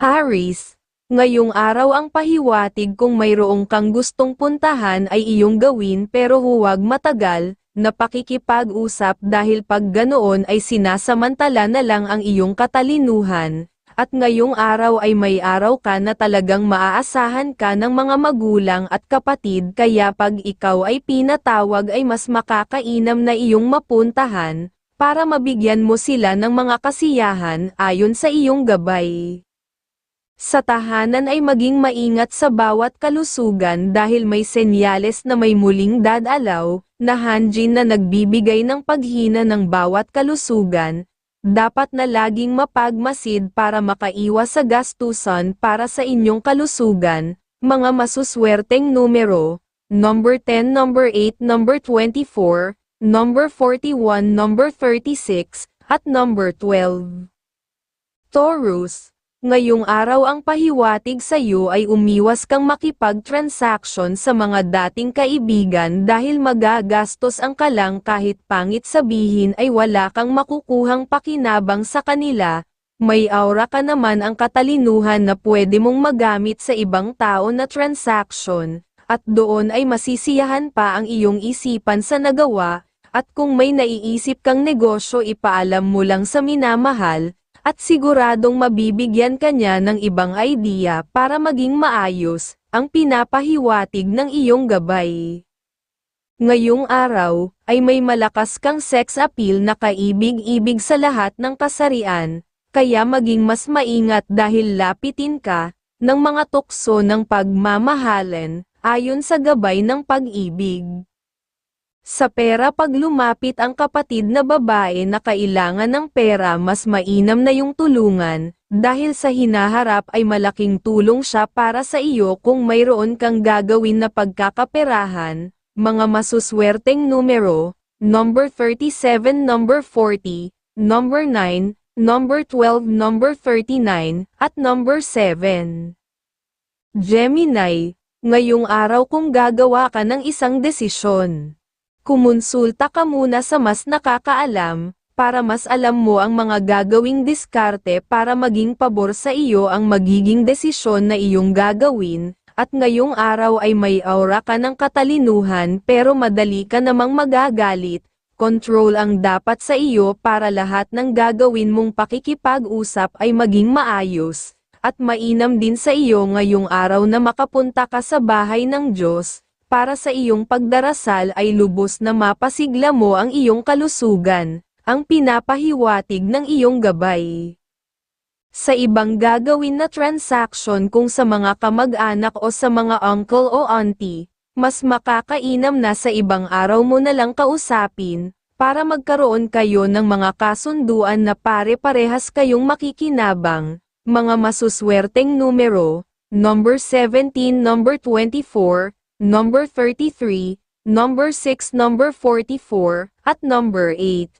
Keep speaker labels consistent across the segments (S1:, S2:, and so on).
S1: Aris, ngayong araw ang pahiwatig kung mayroong kang gustong puntahan ay iyong gawin pero huwag matagal, na pakikipag-usap dahil pag ganoon ay sinasamantala na lang ang iyong katalinuhan, at ngayong araw ay may araw ka na talagang maaasahan ka ng mga magulang at kapatid kaya pag ikaw ay pinatawag ay mas makakainam na iyong mapuntahan, para mabigyan mo sila ng mga kasiyahan ayon sa iyong gabay. Sa tahanan ay maging maingat sa bawat kalusugan dahil may senyales na may muling dadalaw, na hanjin na nagbibigay ng paghina ng bawat kalusugan, dapat na laging mapagmasid para makaiwas sa gastusan para sa inyong kalusugan, mga masuswerteng numero, number 10, number 8, number 24, number 41, number 36, at number 12. Taurus, ngayong araw ang pahiwatig sa iyo ay umiwas kang makipag-transaction sa mga dating kaibigan dahil magagastos ang kalang kahit pangit sabihin ay wala kang makukuhang pakinabang sa kanila, may aura ka naman ang katalinuhan na pwede mong magamit sa ibang tao na transaction, at doon ay masisiyahan pa ang iyong isipan sa nagawa, at kung may naiisip kang negosyo ipaalam mo lang sa minamahal, at siguradong mabibigyan ka niya ng ibang idea para maging maayos, ang pinapahiwatig ng iyong gabay. Ngayong araw, ay may malakas kang sex appeal na kaibig-ibig sa lahat ng kasarian, kaya maging mas maingat dahil lapitin ka, ng mga tukso ng pagmamahalan, ayon sa gabay ng pag-ibig. Sa pera pag lumapit ang kapatid na babae na kailangan ng pera mas mainam na yung tulungan, dahil sa hinaharap ay malaking tulong siya para sa iyo kung mayroon kang gagawin na pagkakaperahan, mga masuswerteng numero, number 37, number 40, number 9, number 12, number 39, at number 7. Gemini, ngayong araw kung gagawa ka ng isang desisyon. Kumonsulta ka muna sa mas nakakaalam, para mas alam mo ang mga gagawing diskarte para maging pabor sa iyo ang magiging desisyon na iyong gagawin, at ngayong araw ay may aura ka ng katalinuhan pero madali ka namang magagalit, control ang dapat sa iyo para lahat ng gagawin mong pakikipag-usap ay maging maayos, at mainam din sa iyo ngayong araw na makapunta ka sa bahay ng Diyos, para sa iyong pagdarasal ay lubos na mapasigla mo ang iyong kalusugan, ang pinapahiwatig ng iyong gabay. Sa ibang gagawin na transaction kung sa mga kamag-anak o sa mga uncle o auntie, mas makakainam na sa ibang araw mo na lang kausapin, para magkaroon kayo ng mga kasunduan na pare-parehas kayong makikinabang, mga masuswerteng numero, number 17, number 24, number 33, number 6, number 44, at number 8.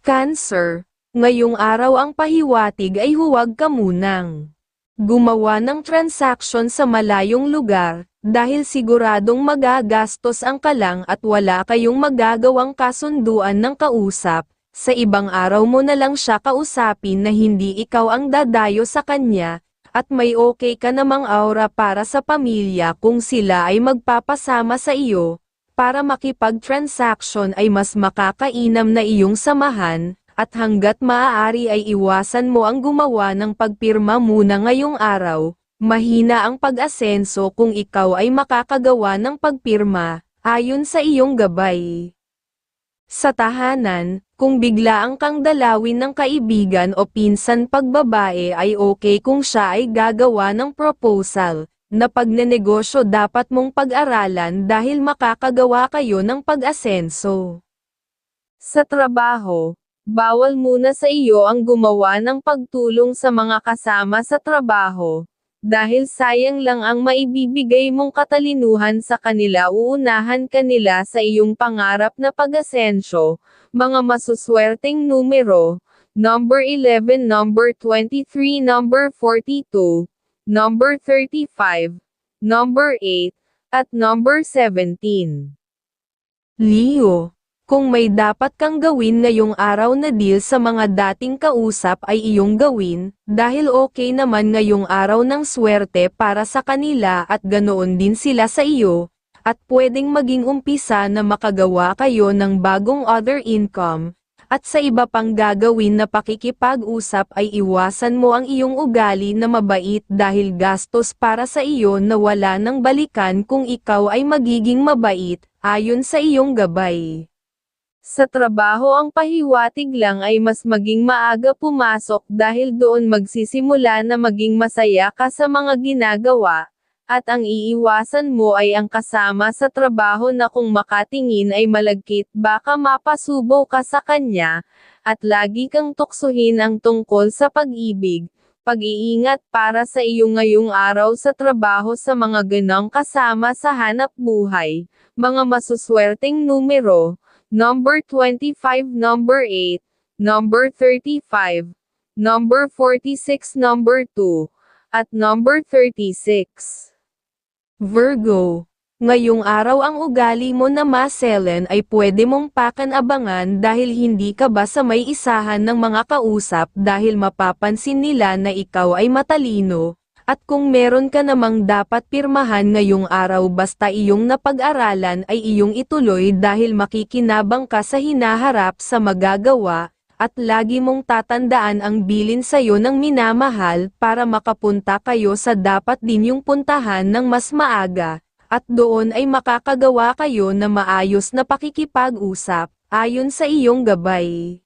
S1: Cancer, ngayong araw ang pahiwatig ay huwag ka munang gumawa ng transaction sa malayong lugar, dahil siguradong magagastos ang kalang at wala kayong magagawang kasunduan ng kausap, sa ibang araw mo na lang siya kausapin na hindi ikaw ang dadayo sa kanya, at may okay ka namang aura para sa pamilya kung sila ay magpapasama sa iyo, para makipag-transaction ay mas makakainam na iyong samahan, at hanggat maaari ay iwasan mo ang gumawa ng pagpirma muna ngayong araw, mahina ang pag-asenso kung ikaw ay makakagawa ng pagpirma, ayon sa iyong gabay. Sa tahanan, kung biglaang kang dalawin ng kaibigan o pinsan pagbabae ay okay kung siya ay gagawa ng proposal, na pagnenegosyo dapat mong pag-aralan dahil makakagawa kayo ng pag-asenso. Sa trabaho, bawal muna sa iyo ang gumawa ng pagtulong sa mga kasama sa trabaho, dahil sayang lang ang maibibigay mong katalinuhan sa kanila uunahan kanila sa iyong pangarap na pag-asensyo, mga masuswerteng numero, number 11, number 23, number 42, number 35, number 8, at number 17. Leo, Kung may dapat kang gawin ngayong araw na deal sa mga dating kausap ay iyong gawin, dahil okay naman ngayong araw ng swerte para sa kanila at ganoon din sila sa iyo, at pwedeng maging umpisa na makagawa kayo ng bagong other income, at sa iba pang gagawin na pakikipag-usap ay iwasan mo ang iyong ugali na mabait dahil gastos para sa iyo na wala ng balikan kung ikaw ay magiging mabait, ayon sa iyong gabay. Sa trabaho ang pahiwatig lang ay mas maging maaga pumasok dahil doon magsisimula na maging masaya ka sa mga ginagawa, at ang iiwasan mo ay ang kasama sa trabaho na kung makatingin ay malagkit baka mapasubo ka sa kanya, at lagi kang tuksuhin ang tungkol sa pag-ibig, pag-iingat para sa iyo ngayong araw sa trabaho sa mga ganang kasama sa hanap buhay, mga masuswerteng numero, number 25, number 8, number 35, number 46, number 2, at number 36. Virgo, ngayong araw ang ugali mo na maselen ay pwede mong pakan-abangan dahil hindi ka ba sa may isahan ng mga kausap dahil mapapansin nila na ikaw ay matalino, at kung meron ka namang dapat pirmahan ngayong araw basta iyong napag-aralan ay iyong ituloy dahil makikinabang ka sa hinaharap sa magagawa, at lagi mong tatandaan ang bilin sa'yo ng minamahal para makapunta kayo sa dapat din yung puntahan ng mas maaga, at doon ay makakagawa kayo na maayos na pakikipag-usap, ayon sa iyong gabay.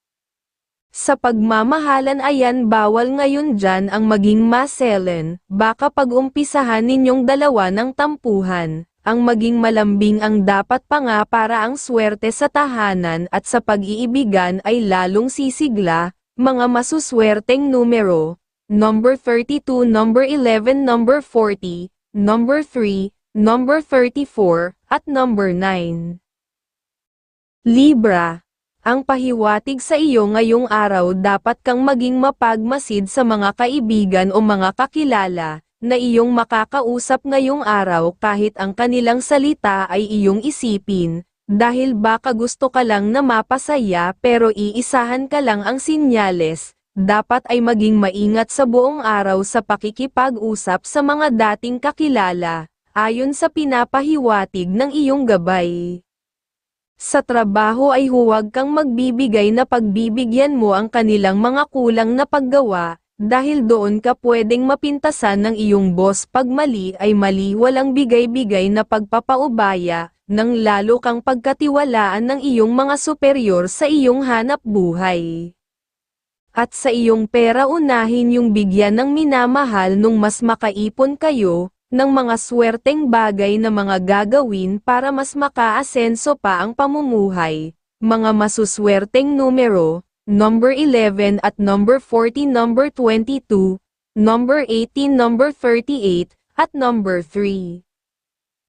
S1: Sa pagmamahalan ayan bawal ngayon dyan ang maging maselen, baka pag-umpisahan ninyong dalawa ng tampuhan, ang maging malambing ang dapat pa nga para ang swerte sa tahanan at sa pag-iibigan ay lalong sisigla, mga masuswerteng numero, number 32, number 11, number 40, number 3, number 34, at number 9. Libra ang pahiwatig sa iyo ngayong araw dapat kang maging mapagmasid sa mga kaibigan o mga kakilala, na iyong makakausap ngayong araw kahit ang kanilang salita ay iyong isipin, dahil baka gusto ka lang na mapasaya pero iisahan ka lang ang sinyales, dapat ay maging maingat sa buong araw sa pakikipag-usap sa mga dating kakilala, ayon sa pinapahiwatig ng iyong gabay. Sa trabaho ay huwag kang magbibigay na pagbibigyan mo ang kanilang mga kulang na paggawa, dahil doon ka pwedeng mapintasan ng iyong boss pag mali ay mali walang bigay-bigay na pagpapaubaya, nang lalo kang pagkatiwalaan ng iyong mga superior sa iyong hanap buhay. At sa iyong pera unahin yung bigyan ng minamahal nung mas makaipon kayo, ng mga swerteng bagay na mga gagawin para mas makaasenso pa ang pamumuhay, mga masuswerteng numero, number 11 at number 40 number 22, number 18 number 38, at number 3.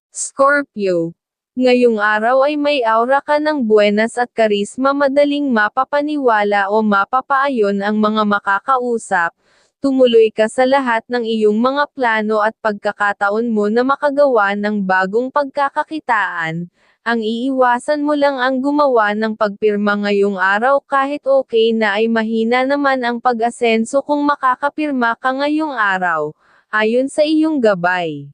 S1: Scorpio Ngayong araw ay may aura ka ng buenas at karisma madaling mapapaniwala o mapapaayon ang mga makakausap, tumuloy ka sa lahat ng iyong mga plano at pagkakataon mo na makagawa ng bagong pagkakakitaan, ang iiwasan mo lang ang gumawa ng pagpirma ngayong araw kahit okay na ay mahina naman ang pag-asenso kung makakapirma ka ngayong araw, ayon sa iyong gabay.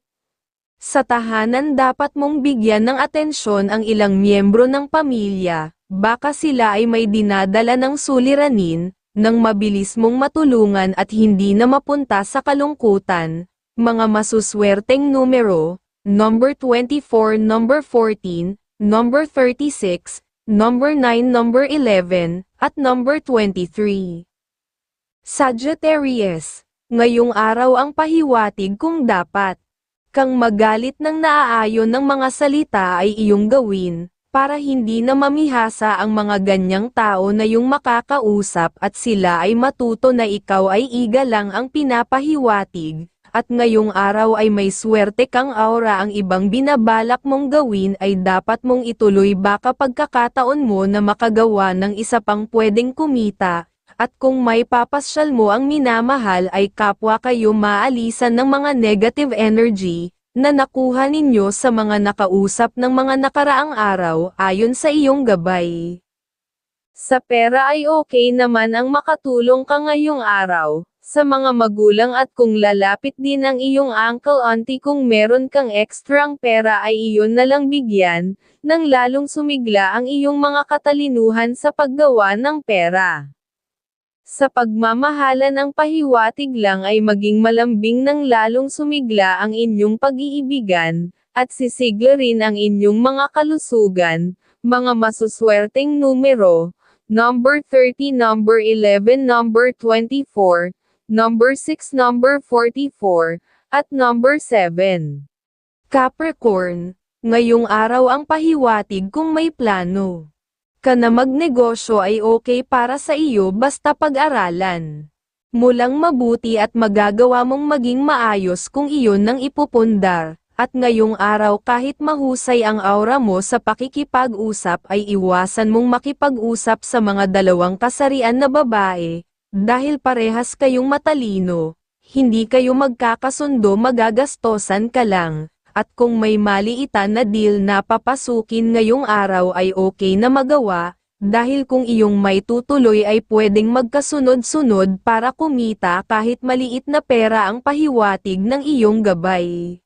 S1: Sa tahanan dapat mong bigyan ng atensyon ang ilang miyembro ng pamilya, baka sila ay may dinadala ng suliranin, nang mabilis mong matulungan at hindi na mapunta sa kalungkutan, mga masuswerteng numero, number 24, number 14, number 36, number 9, number 11, at number 23. Sagittarius, ngayong araw ang pahiwatig kung dapat. Kang magalit ng naaayon ng mga salita ay iyong gawin, para hindi na mamihasa ang mga ganyang tao na yung makakausap at sila ay matuto na ikaw ay iga lang ang pinapahiwatig, at ngayong araw ay may swerte kang aura ang ibang binabalak mong gawin ay dapat mong ituloy baka pagkakataon mo na makagawa ng isa pang pwedeng kumita, at kung may papasyal mo ang minamahal ay kapwa kayo maalisan ng mga negative energy, na nakuha ninyo sa mga nakausap ng mga nakaraang araw ayon sa iyong gabay. Sa pera ay okay naman ang makatulong ka ngayong araw, sa mga magulang at kung lalapit din ang iyong uncle auntie kung meron kang ekstrang pera ay iyon na lang bigyan, nang lalong sumigla ang iyong mga katalinuhan sa paggawa ng pera. Sa pagmamahala ng pahiwatig lang ay maging malambing ng lalong sumigla ang inyong pag-iibigan, at sisigla rin ang inyong mga kalusugan, mga masuswerteng numero, number 30, number 11, number 24, number 6, number 44, at number 7. Capricorn, ngayong araw ang pahiwatig kung may plano ka na magnegosyo ay okay para sa iyo basta pag-aralan. Mulang mabuti at magagawa mong maging maayos kung iyon nang ipupundar, at ngayong araw kahit mahusay ang aura mo sa pakikipag-usap ay iwasan mong makipag-usap sa mga dalawang kasarian na babae, dahil parehas kayong matalino, hindi kayo magkakasundo magagastosan ka lang, at kung may maliitan na deal na papasukin ngayong araw ay okay na magawa, dahil kung iyong may tutuloy ay pwedeng magkasunod-sunod para kumita kahit maliit na pera ang pahiwatig ng iyong gabay.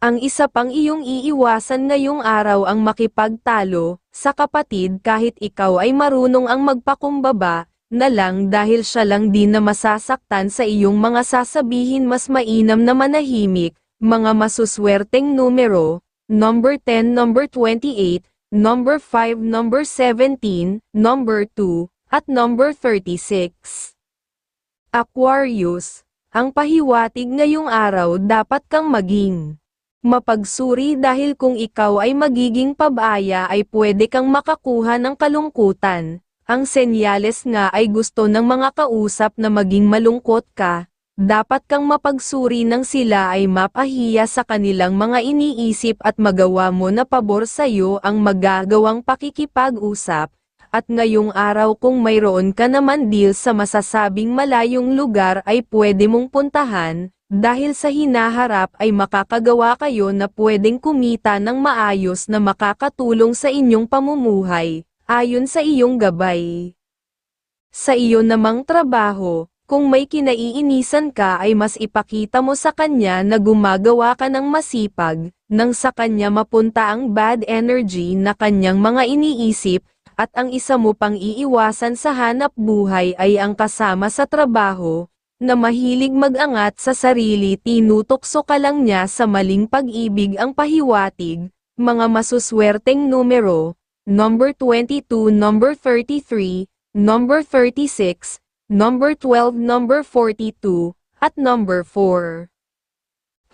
S1: Ang isa pang iyong iiwasan ngayong araw ang makipagtalo, sa kapatid kahit ikaw ay marunong ang magpakumbaba, na lang dahil siya lang din na masasaktan sa iyong mga sasabihin mas mainam na manahimik, mga masuswerteng numero, number 10, number 28, number 5, number 17, number 2, at number 36. Aquarius, ang pahiwatig ngayong araw dapat kang maging mapagsuri dahil kung ikaw ay magiging pabaya ay pwede kang makakuha ng kalungkutan. Ang senyales nga ay gusto ng mga kausap na maging malungkot ka, dapat kang mapagsuri ng sila ay mapahiya sa kanilang mga iniisip at magawa mo na pabor sa iyo ang magagawang pakikipag-usap, at ngayong araw kung mayroon ka naman deal sa masasabing malayong lugar ay pwede mong puntahan, dahil sa hinaharap ay makakagawa kayo na pwedeng kumita ng maayos na makakatulong sa inyong pamumuhay, ayon sa iyong gabay. Sa iyo namang trabaho, kung may kinaiinisan ka ay mas ipakita mo sa kanya na gumagawa ka ng masipag, nang sa kanya mapunta ang bad energy na kanyang mga iniisip, at ang isa mo pang iiwasan sa hanap buhay ay ang kasama sa trabaho, na mahilig mag-angat sa sarili tinutokso ka lang niya sa maling pag-ibig ang pahiwatig, mga masuswerteng numero, number 22, number 33, number 36, number 12, number 42, at number 4.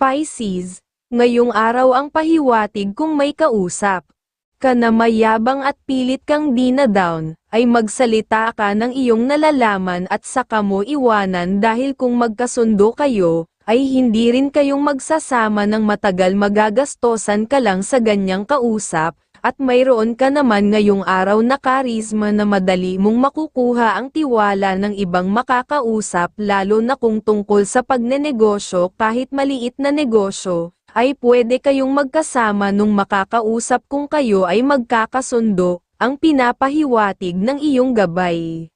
S1: Pisces, ngayong araw ang pahiwatig kung may kausap ka na mayabang at pilit kang di down, ay magsalita ka ng iyong nalalaman at saka mo iwanan dahil kung magkasundo kayo, ay hindi rin kayong magsasama ng matagal magagastosan ka lang sa ganyang kausap, at mayroon ka naman ngayong araw na karisma na madali mong makukuha ang tiwala ng ibang makakausap lalo na kung tungkol sa pagnenegosyo kahit maliit na negosyo, ay pwede kayong magkasama nung makakausap kung kayo ay magkakasundo, ang pinapahiwatig ng iyong gabay.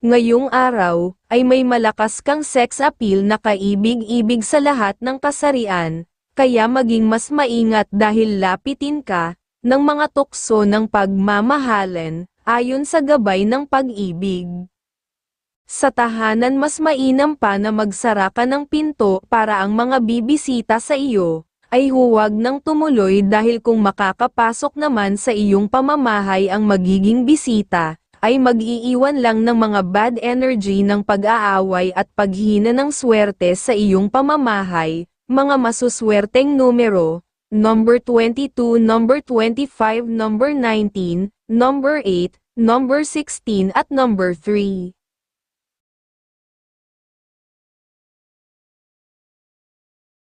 S1: Ngayong araw, ay may malakas kang sex appeal na kaibig-ibig sa lahat ng kasarian, kaya maging mas maingat dahil lapitin ka, ng mga tukso ng pagmamahalan, ayon sa gabay ng pag-ibig. Sa tahanan mas mainam pa na magsara ka ng pinto para ang mga bibisita sa iyo, ay huwag nang tumuloy dahil kung makakapasok naman sa iyong pamamahay ang magiging bisita, ay mag-iiwan lang ng mga bad energy ng pag-aaway at paghina ng swerte sa iyong pamamahay, mga masuswerteng numero, number 22, number 25, number 19, number 8, number 16 at number 3.